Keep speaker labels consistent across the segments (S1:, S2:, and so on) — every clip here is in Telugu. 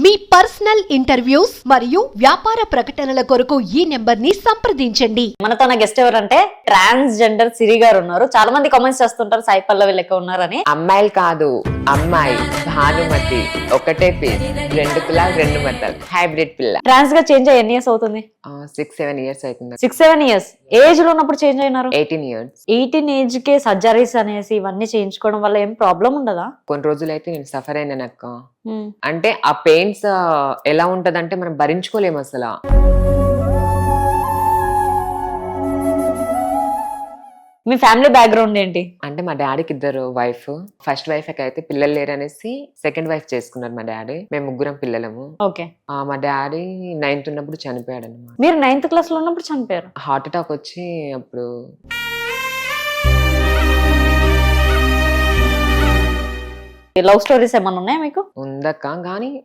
S1: మీ పర్సనల్ ఇంటర్వ్యూస్ మరియు వ్యాపార ప్రకటనల కొరకు ఈ నెంబర్ని సంప్రదించండి.
S2: మనతో నా గెస్ట్ ఎవరంటే ట్రాన్స్ జెండర్ సిరి గారు ఉన్నారు. చాలా మంది కామెంట్స్ చేస్తుంటారు సాయి పల్లవి లెక్క ఉన్నారని.
S3: అమ్మాయిలు కాదు అమ్మాయి భానుమతి ఒకటే పీస్ రెండు కులాలు రెండు మతాలు హైబ్రిడ్ పిల్ల.
S2: ట్రాన్స్గా చేంజ్ అయ్యి ఎన్ని ఇయర్స్ అవుతుంది?
S3: సిక్స్ సెవెన్ ఇయర్స్ అవుతుంది.
S2: సిక్స్ సెవెన్ ఇయర్స్ ఏజ్లో ఉన్నప్పుడు చేంజ్ అయినారు?
S3: ఎయిటీన్ ఇయర్స్
S2: ఎయిటీన్ ఏజ్ కే సర్జరీస్ అనేసి ఇవన్నీ చేయించుకోవడం వల్ల ఏం ప్రాబ్లం ఉండదా?
S3: కొన్ని రోజులు అయితే నేను సఫర్ అయినాను అక్క అంటే ఆ పెయిన్స్ ఎలా ఉంటదంటే మనం భరించుకోలేము అసలు.
S2: మీ ఫ్యామిలీ బ్యాక్గ్రౌండ్ ఏంటి?
S3: అంటే మా డాడీకి ఇద్దరు వైఫ్. ఫస్ట్ వైఫ్ అయితే పిల్లలు లేరనేసి సెకండ్ వైఫ్ చేసుకున్నారు మా డాడీ. మేము ముగ్గురం పిల్లలము.
S2: ఓకే.
S3: ఆ, మా డాడీ నైన్త్ ఉన్నప్పుడు చనిపోయాడు అనమాట
S2: మీరు నైన్త్ క్లాస్లో ఉన్నప్పుడు చనిపోయారు?
S3: హార్ట్ అటాక్ వచ్చి అప్పుడు
S2: లవ్ స్టోరీస్ ఏమైనా ఉన్నాయా మీకు?
S3: ఉందక్క కానీ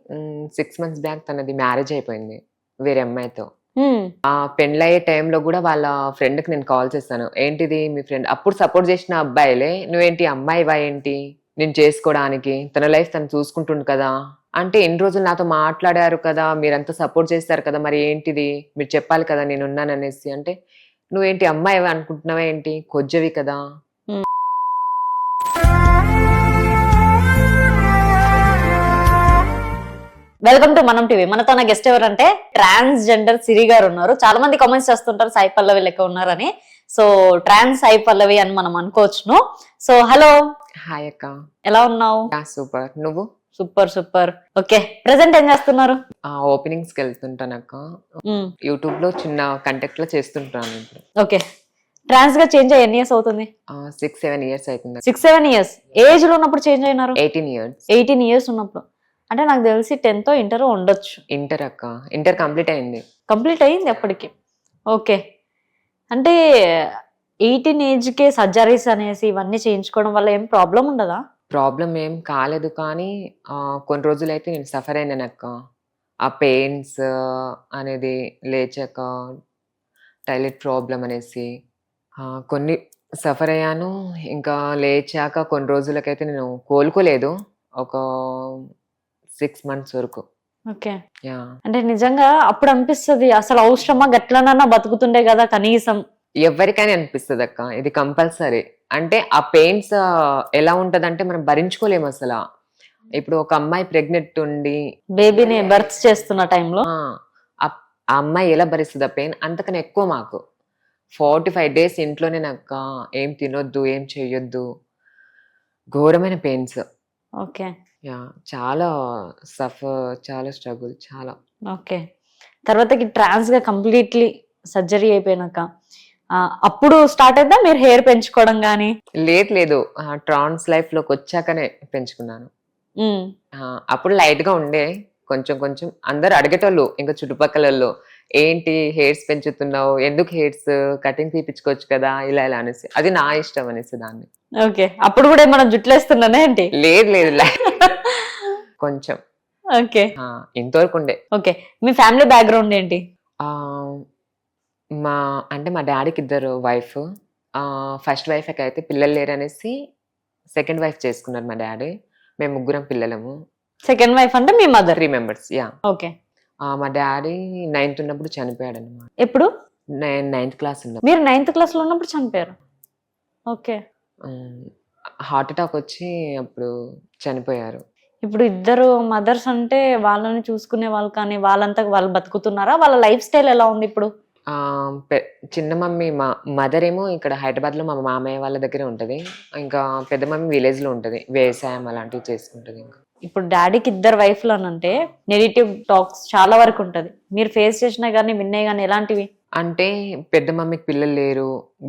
S3: సిక్స్ మంత్స్ బ్యాక్ తనది మ్యారేజ్ అయిపోయింది వేరే అమ్మాయితో.
S2: Hmm.
S3: ఆ పెళ్ళయ్యే టైంలో కూడా వాళ్ళ ఫ్రెండ్కి నేను కాల్ చేస్తాను. ఏంటిది మీ ఫ్రెండ్ అప్పుడు సపోర్ట్ చేసిన అబ్బాయిలే నువ్వేంటి అమ్మాయివా ఏంటి? నేను చేసుకోవడానికి తన లైఫ్ తను చూసుకుంటుంది కదా? అంటే ఎన్ని రోజులు నాతో మాట్లాడారు కదా మీరంతా సపోర్ట్ చేస్తారు కదా మరి ఏంటిది? మీరు చెప్పాలి కదా నేను ఉన్నాననేసి అంటే నువ్వేంటి అమ్మాయి అనుకుంటున్నావా ఏంటి? కొజ్జవి కదా.
S2: Welcome to Manam TV. మనతో నా గెస్ట్ ఎవరంటే ట్రాన్స్ జెండర్ సిరి గారు ఉన్నారు. చాలా మంది కామెంట్స్ చేస్తుంటారు సాయి పల్లవి లెక్క ఉన్నారని. సో ట్రాన్స్ సాయి పల్లవి అని మనం అనుకోవచ్చును. So hello.
S3: హాయ్ అక్క.
S2: ఎలా ఉన్నావు?
S3: సూపర్. నువ్వు?
S2: Super super. ఓకే ప్రెసెంట్ ఏం చేస్తున్నారు?
S3: ఓపెనింగ్స్కి వెళ్తుంటాను అక్క. యూట్యూబ్లో చిన్న కంటెక్ట్లో చేస్తుంటాను
S2: ఓకే. ట్రాన్స్గా చేంజ్ అయ్యి ఎన్ని ఇయర్స్ అవుతుంది?
S3: సిక్స్ సెవెన్ ఇయర్స్ అవుతుంది.
S2: సిక్స్ సెవెన్ ఇయర్స్ ఏజ్లో ఉన్నప్పుడు చేంజ్ అయినారు?
S3: ఎయిటీన్ ఇయర్స్
S2: ఎయిటీన్ ఇయర్స్ ఉన్నప్పుడు. అంటే నాకు తెలిసి టెన్త్ ఇంటర్ ఉండొచ్చు.
S3: ఇంటర్ అక్క. ఇంటర్ కంప్లీట్ అయింది.
S2: కంప్లీట్ అయింది అప్పటికి. ఓకే. అంటే ఎయిటీన్ ఏజ్కే సర్జరీస్ అనేసి ఇవన్నీ చేయించుకోవడం వల్ల ఏం ప్రాబ్లం ఉండదా?
S3: ప్రాబ్లం ఏం కాలేదు కానీ ఆ, కొన్ని రోజులు అయితే నేను సఫర్ అయినాను అక్క. ఆ పెయిన్స్ అనేది లేచాక టాయిలెట్ ప్రాబ్లం అనేసి ఆ, కొన్ని సఫర్ అయ్యాను. ఇంకా లేచాక కొన్ని రోజులకైతే నేను కోలుకోలేదు. ఒక సిక్స్ మంత్స్ వరకు.
S2: ఓకే. అంటే నిజంగా అప్పుడు అనిపిస్తుంది అసలు అవసరమా? గట్లనన్నా బతుకుతుండే కదా కనీసం.
S3: ఎవరికైనా అనిపిస్తుంది అక్క ఇది కంపల్సరీ. అంటే ఆ పెయిన్స్ ఎలా ఉంటదంటే మనం భరించుకోలేము అసలు. ఇప్పుడు ఒక అమ్మాయి ప్రెగ్నెంట్ ఉండి
S2: బేబీని బర్త్ చేస్తున్న టైంలో
S3: ఆ అమ్మాయి ఎలా భరిస్తుంది ఆ పెయిన్ అంతకన్నా ఎక్కువ మాకు. ఫార్టీ ఫైవ్ డేస్ ఇంట్లోనే నాకు ఏం తినొద్దు ఏం చేయొద్దు ఘోరమైన పెయిన్స్
S2: ఓకే.
S3: యా చాలా సఫర్ చాలా స్ట్రగుల్ చాలా.
S2: ఓకే. తర్వాతకి ట్రాన్స్గా కంప్లీట్లీ సర్జరీ అయిపోయినాక అప్పుడు స్టార్ట్ అయిందా? మీరు హెయిర్ పెంచుకోవడం కానీ
S3: లేదు లేదు. ట్రాన్స్ లైఫ్లోకి వచ్చాకనే పెంచుకున్నాను. అప్పుడు లైట్గా ఉండే. కొంచెం కొంచెం అందరు అడిగేటోళ్ళు ఇంకా చుట్టుపక్కల వాళ్ళు, ఏంటి హెయిర్స్ పెంచుతున్నావు? ఎందుకు హెయిర్స్ కటింగ్ తీపించుకోవచ్చు కదా? ఇలా ఇలా అనేసి. అది నా ఇష్టం అనేసి దాన్ని.
S2: ఓకే. అప్పుడు కూడా మనం జుట్లేస్తున్నానే ఏంటి?
S3: లేదు లేదు కొంచెం.
S2: ఓకే.
S3: ఇంతవరకు ఉండే.
S2: ఓకే. మీ ఫ్యామిలీ బ్యాక్గ్రౌండ్ ఏంటి?
S3: మా అంటే మా డాడీకి ఇద్దరు వైఫ్. ఫస్ట్ వైఫ్ అయితే పిల్లలు లేరనేసి సెకండ్ వైఫ్ చేసుకున్నారు మా డాడీ. మేము ముగ్గురం పిల్లలము.
S2: సెకండ్ వైఫ్ అంటే మీ mother?
S3: Three members yeah
S2: okay.
S3: మా డాడీ నైన్త్ ఉన్నప్పుడు చనిపోయాడు అనమాట
S2: ఎప్పుడు?
S3: నేను నైన్త్ క్లాస్ ఉన్నప్పుడు.
S2: మీరు నైన్త్ క్లాస్లో ఉన్నప్పుడు చనిపోయారు. ఓకే.
S3: హార్ట్ అటాక్ వచ్చి అప్పుడు చనిపోయారు.
S2: ఇప్పుడు ఇద్దరు మదర్స్ అంటే వాళ్ళని చూసుకునే వాళ్ళు కానీ వాళ్ళంతా వాళ్ళు బతుకుతున్నారా? వాళ్ళ లైఫ్ స్టైల్ ఎలా ఉంది ఇప్పుడు?
S3: చిన్న మమ్మీ మా మదర్ ఏమో ఇక్కడ హైదరాబాద్లో మా మామయ్య వాళ్ళ దగ్గరే ఉంటది. ఇంకా పెద్ద మమ్మీ విలేజ్లో ఉంటది. వ్యవసాయం అలాంటివి చేసుకుంటది ఇంకా.
S2: ఇప్పుడు డాడీకి ఇద్దరు వైఫ్లు అని అంటే నెగిటివ్ టాక్స్ చాలా వరకు ఉంటది. మీరు ఫేస్ చేసినా కానీ విన్నాయి కానీ ఎలాంటివి?
S3: అంటే పెద్ద మమ్మీకి పిల్లలు లేరు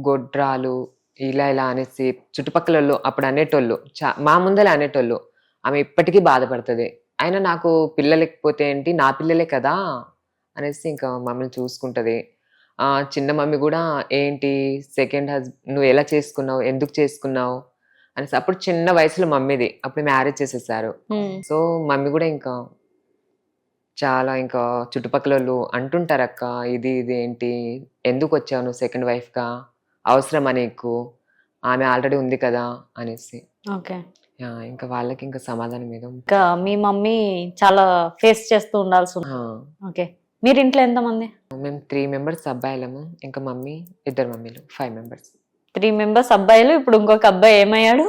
S3: గొడ్రాలు ఇలా ఇలా అనేసి చుట్టుపక్కల వాళ్ళు అప్పుడు అనేటోళ్ళు చా మా ముందలే అనేటోళ్ళు ఆమె ఇప్పటికీ బాధపడుతుంది. అయినా నాకు పిల్లలు లేకపోతే ఏంటి? నా పిల్లలే కదా? అనేసి ఇంకా మమ్మల్ని చూసుకుంటది. ఆ చిన్న మమ్మీ కూడా ఏంటి? సెకండ్ హస్బెండ్ నువ్వు ఎలా చేసుకున్నావు? ఎందుకు చేసుకున్నావు? అనేసి అప్పుడు చిన్న వయసులో మమ్మీది అప్పుడు మ్యారేజ్ చేసేసారు. సో మమ్మీ కూడా ఇంకా చాలా ఇంకా చుట్టుపక్కల వాళ్ళు అంటుంటారు అక్క ఇది ఇది ఏంటి? ఎందుకు వచ్చావు నువ్వు సెకండ్ వైఫ్గా? అవసరమా నీకు? ఆమె ఆల్రెడీ ఉంది కదా అనేసి.
S2: ఓకే.
S3: ఇంకా వాళ్ళకి ఇంకా సమాధానం ఏదో
S2: ఇంకా మీ మమ్మీ చాలా ఫేస్ చేస్తూ ఉండాల్సి ఉంది. ఓకే. మీరు ఇంట్లో ఎంతమంది?
S3: మేము త్రీ మెంబర్స్ అబ్బాయిలము ఇంకా మమ్మీ ఇద్దరు మమ్మీలు ఫైవ్ మెంబర్స్.
S2: త్రీ మెంబర్స్ అబ్బాయిలు ఇప్పుడు ఇంకొక అబ్బాయి ఏమయ్యాడు?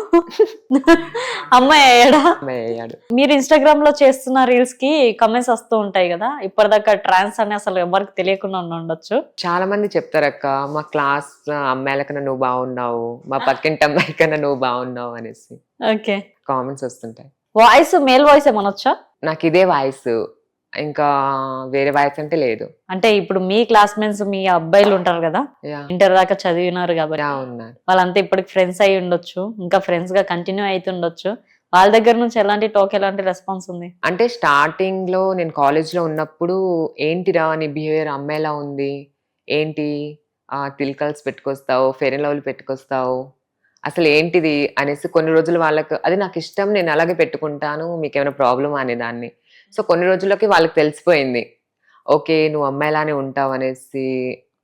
S2: అమ్మాయి అయ్యాడా?
S3: అయ్యాడు.
S2: మీరు ఇన్స్టాగ్రామ్లో చేస్తున్న రీల్స్కి కమెంట్స్ వస్తూ ఉంటాయి కదా ఇప్పటిదాకా ట్రాన్స్ అని అసలు ఎవరికి తెలియకుండా ఉండి ఉండొచ్చు.
S3: చాలా మంది చెప్తారు అక్క మా క్లాస్ అమ్మాయిల కన్నా నువ్వు బాగున్నావు మా పక్కింటి అమ్మాయి కన్నా నువ్వు బాగున్నావు అనేసి.
S2: ఓకే.
S3: కామెంట్స్ వస్తుంటాయి.
S2: వాయిస్ మేల్ వాయిస్ ఏమనొచ్చా?
S3: నాకు ఇదే వాయిస్ ఇంకా వేరే వాయిస్ అంటే లేదు.
S2: అంటే ఇప్పుడు మీ క్లాస్మేట్స్ మీ అబ్బాయిలు ఉంటారు కదా?
S3: యా
S2: ఇంటర్ దాకా చదివినారు కాబట్టి
S3: యా ఉన్నారు
S2: వాళ్ళంతా ఇప్పటికి ఫ్రెండ్స్ అయి ఉండొచ్చు ఇంకా ఫ్రెండ్స్గా కంటిన్యూ అవుతుండొచ్చు వాళ్ళ దగ్గర నుంచి ఎలాంటి టాక్ ఎలాంటి రెస్పాన్స్ ఉంది?
S3: అంటే స్టార్టింగ్లో నేను కాలేజ్లో ఉన్నప్పుడు ఏంటిరా నీ బిహేవియర్ అమ్మాయిలా ఉంది? ఏంటి? ఆ తిల్కల్స్ పెట్టుకొస్తావు ఫెయిర్ అండ్ లవ్లీ పెట్టుకొస్తావు? అసలు ఏంటిది? అనేసి కొన్ని రోజులు వాళ్ళకు అది నాకు ఇష్టం నేను అలాగే పెట్టుకుంటాను మీకు ఏమైనా ప్రాబ్లమ్ అనేదాన్ని. సో కొన్ని రోజులకి వాళ్ళకి తెలిసిపోయింది. ఓకే నువ్వు అమ్మాయిలానే ఉంటావు అనేసి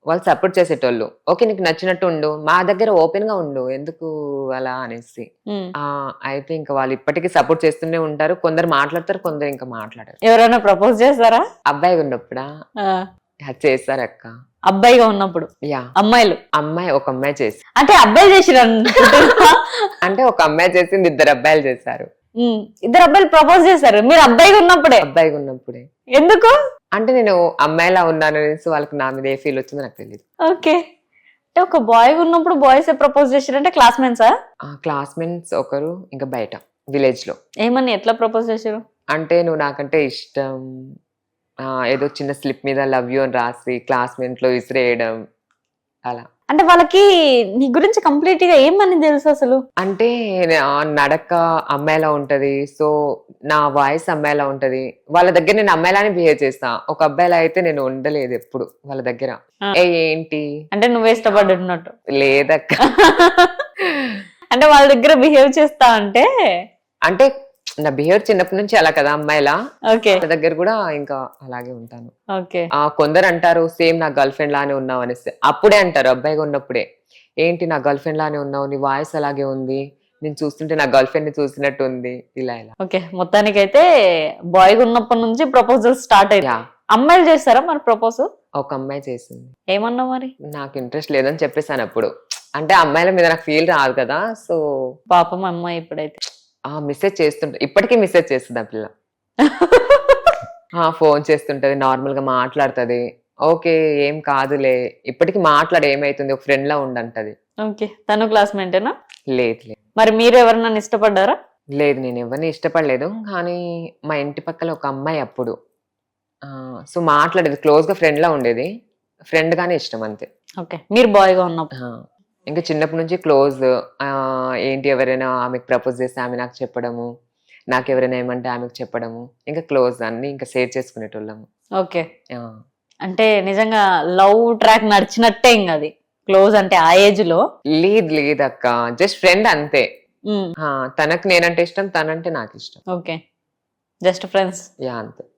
S3: వాళ్ళు సపోర్ట్ చేసేటోళ్ళు. ఓకే నీకు నచ్చినట్టు ఉండు మా దగ్గర ఓపెన్గా ఉండు ఎందుకు అలా అనేసి. అయితే ఇంకా వాళ్ళు ఇప్పటికీ సపోర్ట్ చేస్తూనే ఉంటారు. కొందరు మాట్లాడతారు కొందరు ఇంకా మాట్లాడారు.
S2: ఎవరైనా ప్రపోజ్ చేస్తారా?
S3: అబ్బాయి ఉన్నప్పుడా? చేశారు అక్క
S2: అబ్బాయిగా ఉన్నప్పుడు?
S3: యా.
S2: అమ్మాయిలు?
S3: అమ్మాయి ఒక అమ్మాయి చేసి.
S2: అంటే అబ్బాయి చేసిరు
S3: అంటే ఒక అమ్మాయి చేసింది ఇద్దరు అబ్బాయిలు చేశారు.
S2: ఇద్దరు అబ్బాయిలు ప్రపోజ్ చేశారు. మీరు అబ్బాయిగా ఉన్నప్పుడే.
S3: అబ్బాయి ఉన్నప్పుడే.
S2: ఎందుకు?
S3: అంటే నేను అమ్మాయిలా ఉన్నాను అనేసి వాళ్ళకి నా మీద ఏ ఫీల్ వచ్చిందో నాకు తెలియదు
S2: ఓకే. అంటే ఒక బాయ్ ఉన్నప్పుడు బాయ్స్ ప్రపోజ్ చేసారంటే క్లాస్మేట్సా
S3: ఆ? క్లాస్మేట్స్ ఒకరు ఇంకా బయట విలేజ్లో.
S2: ఏమని ఎట్లా ప్రపోజ్ చేశారు?
S3: అంటే నువ్వు నాకంటే ఇష్టం ఆ, ఏదో చిన్న స్లిప్ మీద లవ్ యూ అని రాసి క్లాస్మేట్లో విసిరేయడం అలా.
S2: అంటే వాళ్ళకి నీ గురించి కంప్లీట్గా ఏమని తెలుసు అసలు?
S3: అంటే నా నడక అమ్మాయిలా ఉంటది. సో నా వాయిస్ అమ్మాయిలా ఉంటది. వాళ్ళ దగ్గర నేను అమ్మాయిలానే బిహేవ్ చేస్తా. ఒక అబ్బాయిలా అయితే నేను ఉండలేదు ఎప్పుడు వాళ్ళ దగ్గర. ఏ ఏంటి?
S2: అంటే నువ్వే ఇష్టపడుతున్నట్టు
S3: లేదక్క.
S2: అంటే వాళ్ళ దగ్గర బిహేవ్ చేస్తా అంటే?
S3: అంటే నా బిహేవియర్ చిన్నప్పటి నుంచి అలా కదా అమ్మాయిలా?
S2: ఓకే.
S3: దగ్గర కూడా ఇంకా అలాగే ఉంటాను.
S2: ఓకే.
S3: ఆ కొందరు అంటారు సేమ్ నా గర్ల్ ఫ్రెండ్ లానే ఉన్నావు అనేసి. అప్పుడే అంటారు అబ్బాయిగా ఉన్నప్పుడే. ఏంటి నా గర్ల్ ఫ్రెండ్ లానే ఉన్నావు? నీ వాయిస్ అలాగే ఉంది. నేను చూస్తుంటే నా గర్ల్ ఫ్రెండ్ని చూసినట్టు ఉంది ఇలా ఇలా.
S2: ఓకే. మొత్తానికైతే బాయ్ ఉన్నప్పటి నుంచి ప్రపోజల్ స్టార్ట్ అయ్యా అమ్మాయిలు చేస్తారా మరి ప్రపోజ్
S3: ఒక అమ్మాయి చేసింది.
S2: ఏమన్నా మరి?
S3: నాకు ఇంట్రెస్ట్ లేదని చెప్పేసాను అప్పుడు. అంటే అమ్మాయిల మీద నాకు ఫీల్ రాదు కదా సో
S2: పాపం అమ్మాయి ఇప్పుడైతే.
S3: ఆ మెసేజ్ చేస్తుంటా ఇప్పటికీ మెసేజ్ చేస్తుంది ఆ పిల్ల. ఆ ఫోన్ చేస్తుంటది నార్మల్గా మాట్లాడుతది. ఓకే ఏం కాదులే. ఇప్పటికి మాట్లాడు ఏమైతుంది? ఒక ఫ్రెండ్ లా ఉండంటది.
S2: ఓకే తను క్లాస్మేటేనా?
S3: లేదు లేదు.
S2: మరి మీరు ఎవరన్నా ఇష్టపడ్డారా?
S3: లేదు నేను ఎవరిని ఇష్టపడలేదు. కానీ మా ఇంటి పక్కల ఒక అమ్మాయి అప్పుడు సో మాట్లాడేది క్లోజ్గా ఫ్రెండ్ లా ఉండేది. ఫ్రెండ్ గానే ఇష్టం అంతే.
S2: ఓకే మీరు బాయ్గా ఉన్నప్పుడు.
S3: ఇంకా చిన్నప్పటి నుంచి క్లోజ్ ఏంటి ఎవరైనా ఆమెకు ప్రపోజ్ చేస్తే ఆమె నాకు చెప్పడము నాకు ఎవరైనా ఏమంటే ఆమెకు చెప్పడము ఇంకా క్లోజ్ అన్ని ఇంకా షేర్ చేసుకునేటోళ్ళము.
S2: ఓకే. అంటే నిజంగా లవ్ ట్రాక్ నడిచినట్టే ఇంకా అది. క్లోజ్ అంటే ఆ ఏజ్లో
S3: లేదు లేదు అక్క. జస్ట్ ఫ్రెండ్ అంతే. తనకు నేనంటే ఇష్టం తనంటే నాకు ఇష్టం.
S2: ఓకే. Just friends.
S3: యా అంతే.